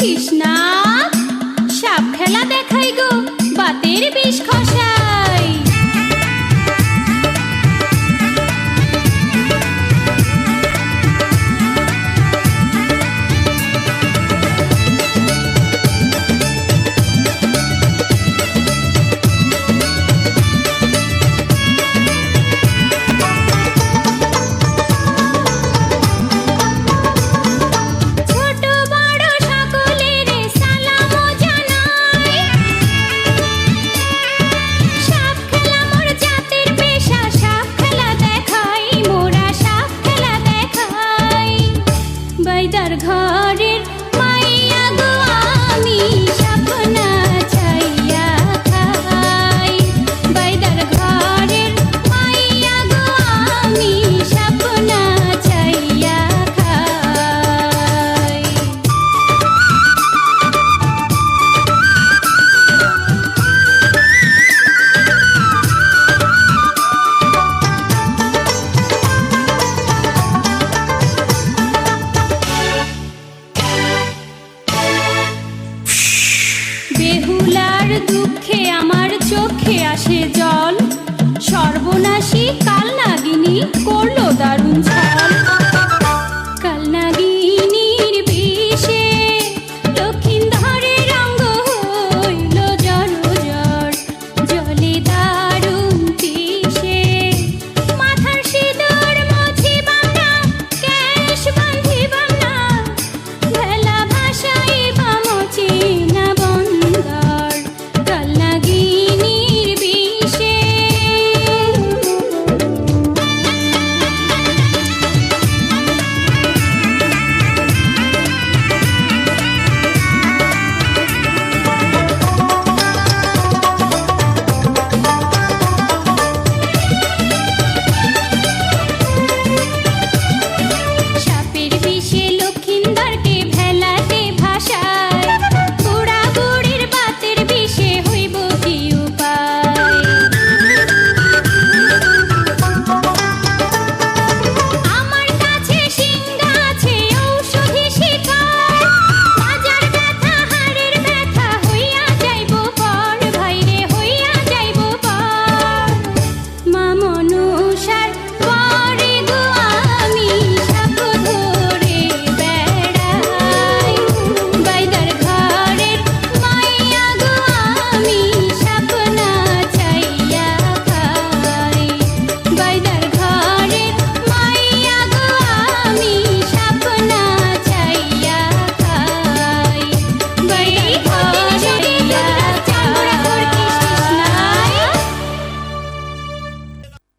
Krishna. আসে জল সর্বনাশী কাল নাগিনী ছল